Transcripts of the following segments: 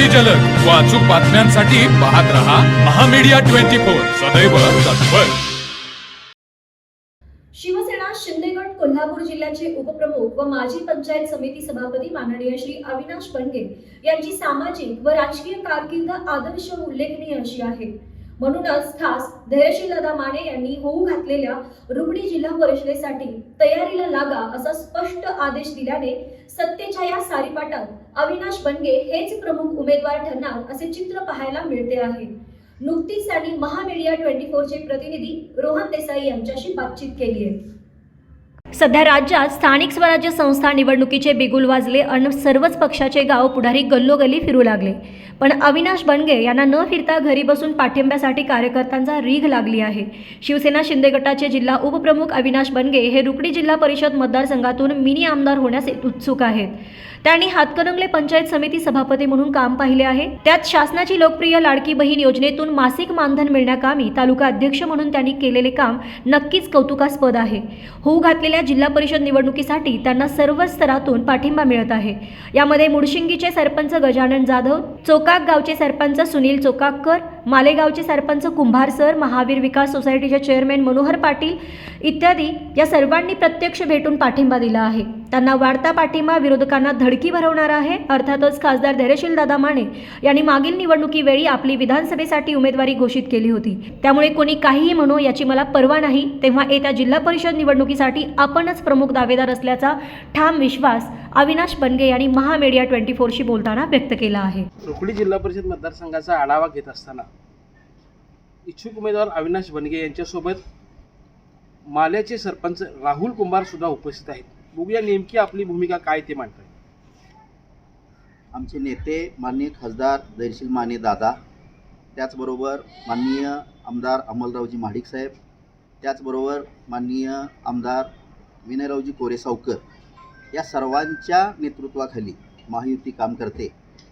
अगदी जलद. व अचूक बातम्यांसाठी पाहत रहा महामीडिया ट्वेंटी फोर. सदैव तत्पर. शिवसेना शिंदेगड कोल्हापूर जिल्ह्याचे उपप्रमुख व माजी पंचायत समिती सभापती माननीय श्री अविनाश बनगे यांची सामाजिक व राजकीय कारकीर्द आदर्श उल्लेखनीय अशी आहे. म्हणूनच खास धैर्यशील दादा माने यांनी होऊ घातलेल्या रुग्णी जिल्हा परिषदेसाठी तयारीला लागा असा स्पष्ट आदेश दिल्याने सत्तेच्या या सारीपाटात अविनाश बनगे हेच प्रमुख उमेदवार ठरणार असे चित्र पाहायला मिळते आहे. नुकतीच त्यांनी महामीडिया ट्वेंटी फोरचे प्रतिनिधी रोहन देसाई यांच्याशी बातचीत केली आहे. सध्या राज्यात स्थानिक स्वराज्य संस्था निवडणुकीचे बिगुल वाजले आणि सर्वच पक्षाचे गाव पुढारी गल्लोगल्ली फिरू लागले. पण अविनाश बनगे यांना न फिरता घरी बसून पाठिंब्यासाठी कार्यकर्त्यांचा रीघ लागली आहे. शिवसेना शिंदे गटाचे जिल्हा उपप्रमुख अविनाश बनगे हे रुकडी जिल्हा परिषद मतदारसंघातून मिनी आमदार होण्यास उत्सुक आहेत. त्यांनी हातकणंगले पंचायत समिती सभापती म्हणून काम पाहिले आहे. त्यात शासनाची लोकप्रिय लाडकी बहीण योजनेतून मासिक मानधन मिळण्याकामी तालुका अध्यक्ष म्हणून त्यांनी केलेले काम नक्कीच कौतुकास्पद आहे. होऊ घातलेल्या जिल्हा परिषद निवडणुकीसाठी त्यांना सर्व स्तरातून पाठिंबा मिळत आहे. यामध्ये मुडशिंगीचे सरपंच गजानन जाधव चोकाक गावचे सरपंच सुनील चोकाककर मालेगावचे सरपंच कुंभार सर महावीर विकास सोसायटीचे चेअरमॅन मनोहर पाटील इत्यादी या सर्वांनी प्रत्यक्ष भेटून पाठिंबा दिला आहे. त्यांना वाढता पाठिंबा विरोधकांना धडकी भरवणार आहे. अर्थातच खासदार धैर्यशील दादा माने यांनी मागील निवडणुकीवेळी आपली विधानसभेसाठी उमेदवारी घोषित केली होती. त्यामुळे कोणी काहीही म्हणू याची मला पर्वा नाही. तेव्हा येत्या जिल्हा परिषद निवडणुकीसाठी आपणच प्रमुख दावेदार असल्याचा ठाम विश्वास अविनाश बनगे यांनी महामीडिया ट्वेंटी फोरशी बोलताना व्यक्त केला आहे. जिल्हा परिषद मतदारसंघाचा आढावा घेत असताना इच्छुक उमेदवार अविनाश बनगे यांच्यासोबत माल्याचे सरपंच राहुल कुंभार सुद्धा उपस्थित आहेत. बघूया नेमकी आपली भूमिका काय ते मांडतात आमचे नेते माननीय खासदार धैर्यशील माने दादा त्याचबरोबर माननीय आमदार अमलरावजी महाडिक साहेब त्याचबरोबर माननीय आमदार विनयरावजी कोरेसावकर या सर्वांच्या नेतृत्वाखाली महायुती काम करते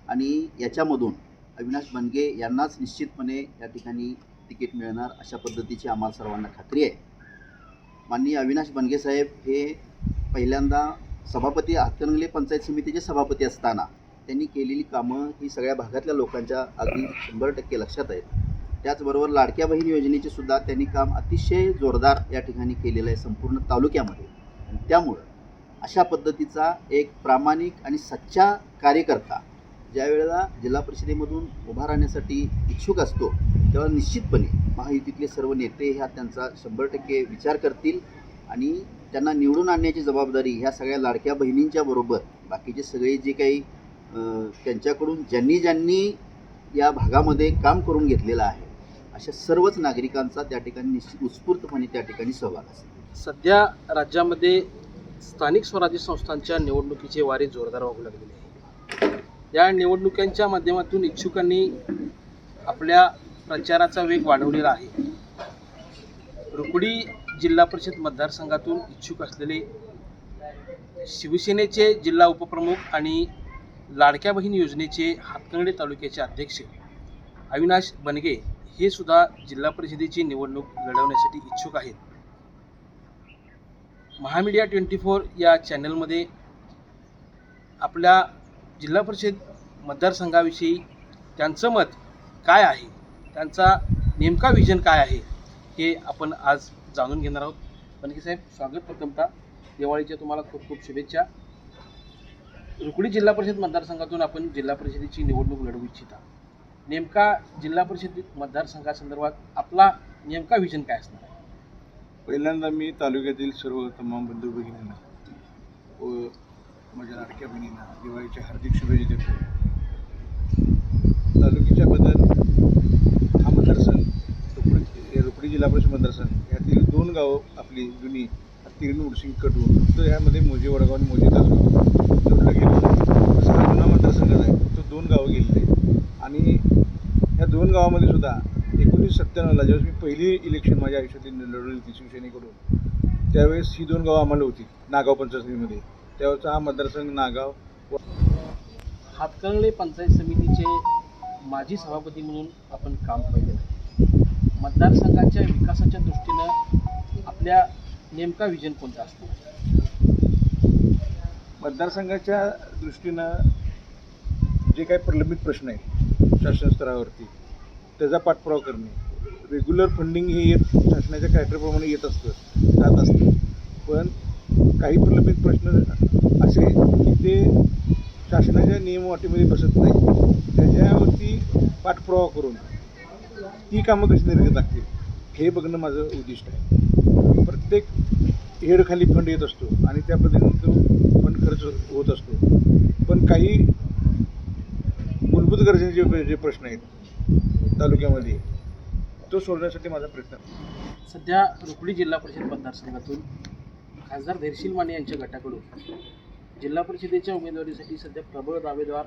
आणि याच्यामधून अविनाश बनगे यांनाच निश्चितपणे या ठिकाणी तिकीट मिळणार अशा पद्धतीची आम्हाला सर्वांना खात्री आहे. माननीय अविनाश बनगे साहेब हे पहिल्यांदा सभापती हातकणंगले पंचायत समितीचे सभापती असताना त्यांनी केलेली कामं ही सगळ्या भागातल्या लोकांच्या अगदी शंभर टक्के लक्षात आहेत. त्याचबरोबर लाडक्या बहीण योजनेचे सुद्धा त्यांनी काम अतिशय जोरदार या ठिकाणी केलेलं आहे संपूर्ण तालुक्यामध्ये. आणि त्यामुळं अशा पद्धतीचा एक प्रामाणिक आणि सच्चा कार्यकर्ता ज्या वेळेला जिल्हा परिषदेमधून उभा राहण्यासाठी इच्छुक असतो तेव्हा निश्चितपणे महायुतीतले सर्व नेते ह्या त्यांचा शंभर टक्के विचार करतील आणि त्यांना निवडून आणण्याची जबाबदारी ह्या सगळ्या लाडक्या बहिणींच्या बरोबर बाकीचे सगळे जे काही त्यांच्याकडून ज्यांनी ज्यांनी या भागामध्ये काम करून घेतलेलं आहे अशा सर्वच नागरिकांचा त्या ठिकाणी निश्चित उत्स्फूर्तपणे त्या ठिकाणी सहभाग असेल. सध्या राज्यामध्ये स्थानिक स्वराज्य संस्थांच्या निवडणुकीचे वारे जोरदार वाहू लागलेले आहे या निवडणुकांच्या माध्यमातून इच्छुकांनी आपल्या प्रचाराचा वेग वाढवलेला आहे. रुकडी जिल्हा परिषद मतदारसंघातून इच्छुक असलेले शिवसेनेचे जिल्हा उपप्रमुख आणि लाडक्या बहीण योजनेचे हातकंगडे तालुक्याचे अध्यक्ष अविनाश बनगे हे सुद्धा जिल्हा परिषदेची निवडणूक लढवण्यासाठी इच्छुक आहेत. महामीडिया ट्वेंटी फोर या चॅनलमध्ये आपल्या जिल्हा परिषद मतदारसंघाविषयी त्यांचं मत काय आहे? त्यांचा नेमका विजन काय आहे हे आपण आज जाणून घेणार आहोत. बनके साहेब स्वागत प्रथमता दिवाळीच्या तुम्हाला खूप खूप शुभेच्छा. रुकडी जिल्हा परिषद मतदारसंघातून आपण जिल्हा परिषदेची निवडणूक लढवू इच्छिता. नेमका जिल्हा परिषद मतदारसंघासंदर्भात आपला नेमका विजन काय असणार आहे? पहिल्यांदा मी तालुक्यातील सर्व तमाम बंधू भगिनींना व माझ्या लाडक्या बहिणींना दिवाळीच्या हार्दिक शुभेच्छा देतो तालुक्याच्या बद्दल हा मतदारसंघ रुपडी हे रुपडी जिल्हा परिषद मतदारसंघ. यातील दोन गावं आपली जुनी तीर्ण उडसिंग कटून तर यामध्ये मोजे वडगाव आणि मोजे तासगाव जोडलं गेलं तसं हा जुना मतदारसंघ आहे. तो दोन गावं गेलेले आहे आणि या दोन गावामध्ये सुद्धा एकोणीसशे सत्त्याण्णवला ज्यावेळेस मी पहिली इलेक्शन माझ्या आयुष्यातील लढवली होती शिवसेनेकडून त्यावेळेस ही दोन गावं आम्हाला होती नागाव पंचायतीमध्ये. त्यावेळेचा हा मतदारसंघ नागाव हातकंगले पंचायत समितीचे माजी सभापती म्हणून आपण काम पाहिजे मतदारसंघाच्या विकासाच्या दृष्टीनं आपल्या नेमका विजन कोणता असतो? मतदारसंघाच्या दृष्टीनं जे काही प्रलंबित प्रश्न आहेत शासन स्तरावरती त्याचा पाठपुरावा करणे रेग्युलर फंडिंग हे येत शासनाच्या कार्यक्रमाप्रमाणे येत असतं जात असतं. पण काही प्रलंबित प्रश्न असे की ते शासनाच्या नियमवाटीमध्ये बसत नाही. त्याच्यावरती पाठपुरावा करून ती कामं कशी निर्गत लागतील? हे बघणं माझं उद्दिष्ट आहे. प्रत्येक हेडखाली फंड येत असतो आणि त्या पद्धतीने तो फंड खर्च होत असतो. पण काही मूलभूत गरजेचे जे प्रश्न आहेत तालुक्यामध्ये तो सोडण्यासाठी माझा प्रयत्न सध्या रुकडी जिल्हा परिषद मतदारसंघातून खासदार धैर्शील माने यांच्या गटाकडून जिल्हा परिषदेच्या उमेदवारीसाठी सध्या प्रबळ दावेदार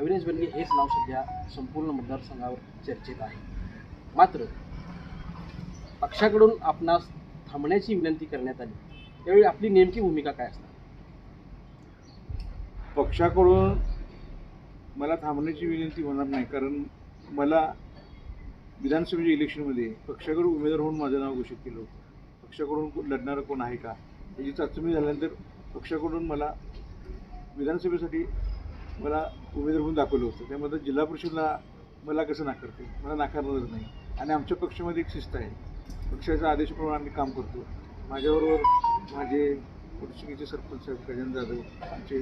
अविनाश बनगे हेच नाव सध्या संपूर्ण मतदारसंघावर चर्चेत आहे. मात्र पक्षाकडून आपणास थांबण्याची विनंती करण्यात आली. त्यावेळी आपली नेमकी भूमिका काय असणार? पक्षाकडून मला थांबण्याची विनंती होणार नाही कारण मला विधानसभेच्या इलेक्शनमध्ये पक्षाकडून उमेदवार होऊन माझं नाव घोषित केलं होतं. पक्षाकडून लढणारं कोण आहे का? याची चाचणी झाल्यानंतर पक्षाकडून मला विधानसभेसाठी मला उमेदवार म्हणून दाखवलं होतं. त्यामध्ये जिल्हा परिषदला मला कसं नाकारते मला नाकारणारच नाही. आणि आमच्या पक्षामध्ये एक शिस्त आहे. पक्षाच्या आदेशाप्रमाणे आम्ही काम करतो. माझ्याबरोबर माझे पुरशिंगीचे सरपंच साहेब गजान जाधव आमचे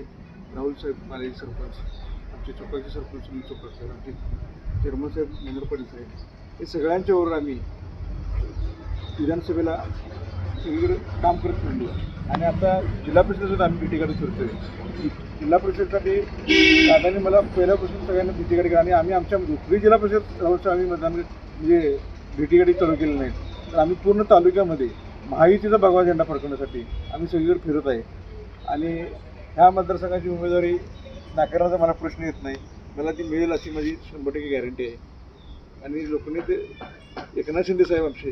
राहुल साहेब माले सरपंच आमचे चोपाचे सरपंच सुनील चोपड साहेब आमचे चेअरमन साहेब महेंद्र साहेब हे सगळ्यांच्याबरोबर आम्ही विधानसभेला सगळीकडे काम करत म्हणलो आणि आता जिल्हा परिषदेचं आम्ही भेटीगाडी करतोय. जिल्हा परिषदसाठी दादाने मला पहिल्यापासून सगळ्यांना भेटीगाडी आणि आम्ही आमच्या दुसरी जिल्हा परिषद राहून आम्ही मतदान म्हणजे भेटीगाडी चालू केली नाहीत. तर आम्ही पूर्ण तालुक्यामध्ये महायुतीचा भगवा झेंडा फडकवण्यासाठी आम्ही सगळीकडे फिरत आहे. आणि ह्या मतदारसंघाची उमेदवारी नाकारण्याचा मला प्रश्न येत नाही. मला ती मिळेल अशी माझी शंभर टक्के गॅरंटी आहे. आणि लोकनेते एकनाथ शिंदे साहेब आमचे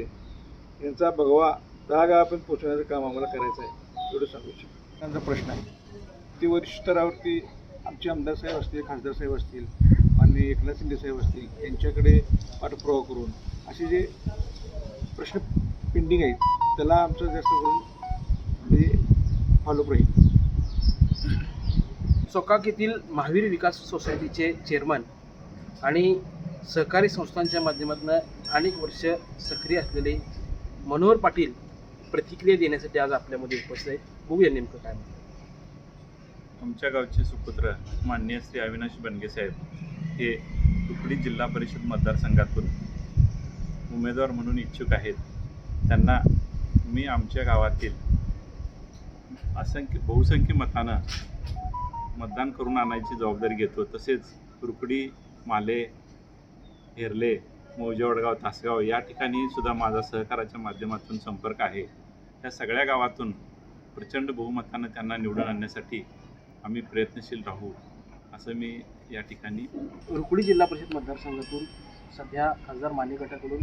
यांचा भगवा दहा गावापर्यंत पोहोचवण्याचं काम आम्हाला करायचं आहे एवढं सांगू इच्छितो. त्यांचा प्रश्न आहे. ते वरिष्ठ स्तरावरती आमचे आमदार साहेब असतील खासदार साहेब असतील आणि एकनाथ शिंदे साहेब असतील यांच्याकडे पाठपुरावा करून असे जे प्रश्न पेंडिंग आहेत त्याला आमचं जास्त करून म्हणजे फॉलोअप राहील. चोकाक येथील महावीर विकास सोसायटीचे चेअरमन आणि सहकारी संस्थांच्या माध्यमातून अनेक वर्ष सक्रिय असलेले मनोहर पाटील प्रतिक्रिया देण्यासाठी आज आपल्यामध्ये उपस्थित आहेत. बघूया नेमकं काय आमच्या गावचे सुपुत्र माननीय श्री अविनाश बनगे साहेब हे तुकडी जिल्हा परिषद मतदारसंघातून उमेदवार म्हणून इच्छुक आहेत. त्यांना मी आमच्या गावातील असंख्य बहुसंख्य मतानं मतदान करून आणायची जबाबदारी घेतो. तसेच रुकडी माले हेरले मौजेवडगाव तासगाव या ठिकाणी सुद्धा माझा सहकाराच्या माध्यमातून संपर्क आहे. या सगळ्या गावातून प्रचंड बहुमतानं त्यांना निवडून आणण्यासाठी आम्ही प्रयत्नशील राहू असं मी या ठिकाणी रुकडी जिल्हा परिषद मतदारसंघातून सध्या खासदार माने गटाकडून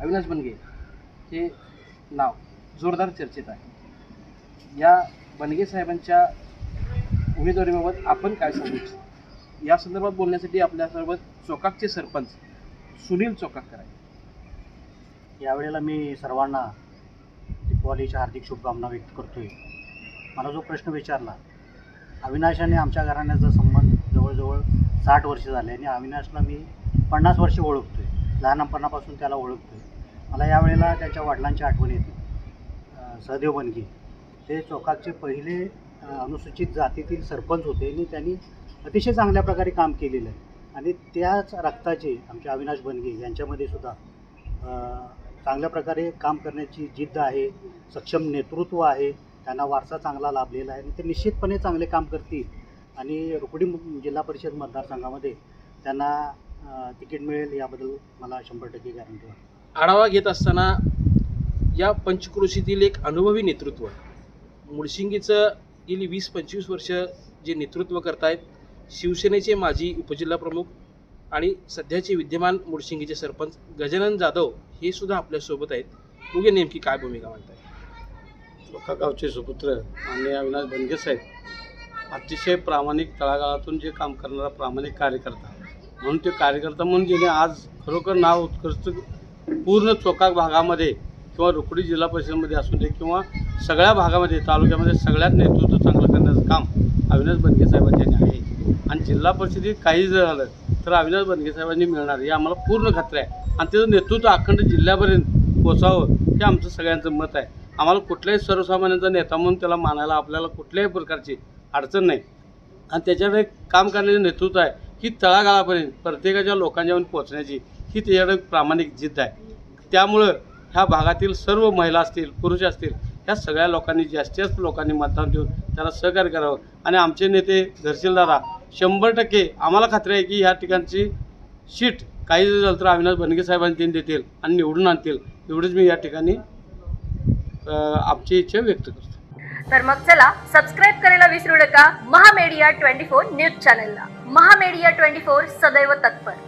अविनाश बनगे हे नाव जोरदार चर्चेत आहे. या बनगे साहेबांच्या उमेदवारीबाबत आपण काय सांगू? या संदर्भात बोलण्यासाठी आपल्यासोबत चोकाकचे सरपंच सुनील चोकाककर आहे यावेळेला मी सर्वांना दीपावलीच्या हार्दिक शुभकामना व्यक्त करतो आहे मला जो प्रश्न विचारला अविनाश आणि आमच्या घराण्याचा संबंध जवळजवळ साठ वर्ष झाले आणि अविनाशला मी पन्नास वर्ष आहे लहानपणापासून त्याला ओळखतो आहे मला यावेळेला त्याच्या वडिलांची आठवण येते सहदेव बनगे. ते चौकातचे पहिले अनुसूचित जातीतील सरपंच होते आणि त्यांनी अतिशय चांगल्या प्रकारे काम केलेलं आहे. आणि त्याच रक्ताचे आमचे अविनाश बनगे यांच्यामध्ये सुद्धा चांगल्या प्रकारे काम करण्याची जिद्द आहे सक्षम नेतृत्व आहे त्यांना वारसा चांगला लाभलेला आहे आणि ते निश्चितपणे चांगले काम करतील. आणि रुकडी जिल्हा परिषद मतदारसंघामध्ये त्यांना तिकीट मिळेल याबद्दल मला शंभर टक्के गॅरंटी वाटते आढावा घेत असताना या पंचकृषीतील एक अनुभवी नेतृत्व मुळशिंगीचं गेली वीस पंचवीस वर्ष जे नेतृत्व करतायत शिवसेनेचे माजी उपजिल्हाप्रमुख आणि सध्याचे विद्यमान मुडशिंगीचे सरपंच गजानन जाधव हे सुद्धा आपल्यासोबत आहेत. मुगे नेमकी काय भूमिका मांडतायत लोका गावचे सुपुत्र आणि अविनाश बनगे साहेब अतिशय प्रामाणिक तळागाळातून जे काम करणारा प्रामाणिक कार्यकर्ता म्हणून ते कार्यकर्ता म्हणून ज्याने आज खरोखर नाव उत्कृष्ट पूर्ण चोकाक भागामध्ये किंवा रुकडी जिल्हा परिषदेमध्ये असू दे किंवा सगळ्या भागामध्ये तालुक्यामध्ये सगळ्यात नेतृत्व चांगलं करण्याचं काम अविनाश बनगे साहेबांनी आहे. आणि जिल्हा परिषदेत काही जर झालं तर अविनाश बनगे साहेबांनी मिळणार. हे आम्हाला पूर्ण खात्री आहे. आणि त्याचं नेतृत्व अखंड जिल्ह्यापर्यंत पोचावं हे आमचं सगळ्यांचं मत आहे. आम्हाला कुठल्याही सर्वसामान्यांचा नेता म्हणून त्याला मानायला आपल्याला कुठल्याही प्रकारची अडचण नाही. आणि त्याच्याकडे काम करण्याचं नेतृत्व आहे ही तळागाळापर्यंत प्रत्येकाच्या लोकांच्यापर्यंत पोहोचण्याची ही त्याच्याकडे प्रामाणिक जिद्द आहे. त्यामुळं ह्या भागातील सर्व महिला असतील पुरुष असतील ह्या सगळ्या लोकांनी जास्तीत जास्त लोकांनी मतदान देऊन त्याला सहकार्य करावं. आणि आमचे नेते धरशीलदारा शंभर टक्के आम्हाला खात्री आहे की ह्या ठिकाणची शीट काही जर झालं तर अविनाश बनगे साहेबांनी त्यांनी देतील आणि निवडून आणतील. एवढंच मी या ठिकाणी आमची इच्छा व्यक्त करतो. तर मग चला सबस्क्राईब करायला विसरू नका. महामेडिया ट्वेंटी फोर न्यूज चॅनलला. महामेडिया ट्वेंटी फोर सदैव तत्पर.